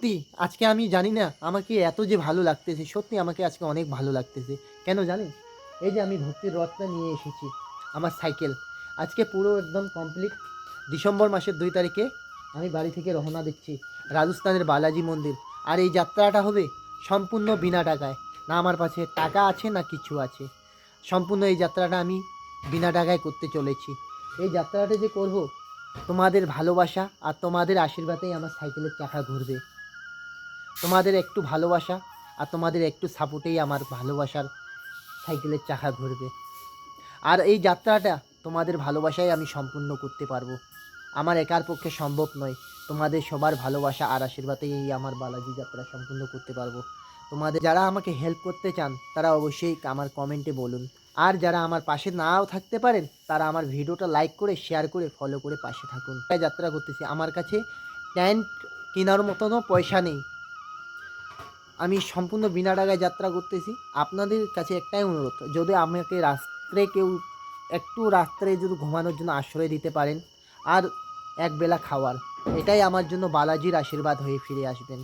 সত্যি, আজকে আমি জানি না আমাকে এত যে ভালো লাগতেছে, সত্যি আমাকে আজকে অনেক ভালো লাগতেছে। কেন জানেন এই যে আমি ভক্তির রথটা নিয়ে এসেছি, আমার সাইকেল। আজকে পুরো একদম কমপ্লিট ডিসেম্বর মাসের দুই তারিখে আমি বাড়ি থেকে রওনা দিচ্ছি রাজস্থানের বালাজি মন্দির। আর এই যাত্রাটা হবে সম্পূর্ণ বিনা টাকায়। না আমার কাছে টাকা আছে, না কিছু আছে। সম্পূর্ণ এই যাত্রাটা আমি বিনা টাকায় করতে চলেছি। এই যাত্রাটা যে করব, তোমাদের ভালোবাসা আর তোমাদের আশীর্বাদেই আমার সাইকেলের চাকা ঘুরবে। তোমাদের একটু ভালোবাসা আর তোমাদের একটু সাপোর্টেই আমার ভালোবাসার সাইকেলের চাকা ঘুরবে আর এই যাত্রাটা তোমাদের ভালোবাসায় আমি সম্পূর্ণ করতে পারব। আমার একার পক্ষে সম্ভব নয়। তোমাদের সবার ভালোবাসা আর আশীর্বাদেই এই আমার বালাজি যাত্রা সম্পূর্ণ করতে পারব। তোমাদের যারা আমাকে হেল্প করতে চান, তারা অবশ্যই আমার কমেন্টে বলুন। আর যারা আমার পাশে নাও থাকতে পারেন, তারা আমার ভিডিওটা লাইক করে শেয়ার করে ফলো করে পাশে থাকুন। যাত্রা করতেছি। আমার কাছে ট্যান্ট কেনার মতনও পয়সা নেই। আমি সম্পূর্ণ বিনা টাকায় যাত্রা করতেছি। আপনাদের কাছে একটাই অনুরোধ, যদি আমাকে রাত্রে কেউ একটু রাত্রে যদি ঘুমানোর জন্য আশ্রয় দিতে পারেন, আর একবেলা খাওয়ার, এটাই আমার জন্য বালাজির আশীর্বাদ হয়ে ফিরে আসবেন।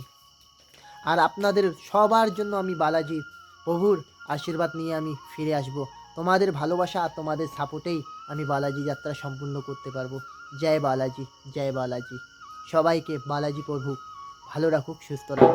আর আপনাদের সবার জন্য আমি বালাজি প্রভুর আশীর্বাদ নিয়ে আমি ফিরে আসব। তোমাদের ভালোবাসা আর তোমাদের সাপোর্টেই আমি বালাজি যাত্রা সম্পূর্ণ করতে পারব। জয় বালাজি জয় বালাজি। সবাইকে বালাজি প্রভু ভালো রাখুক, সুস্থ রাখুক।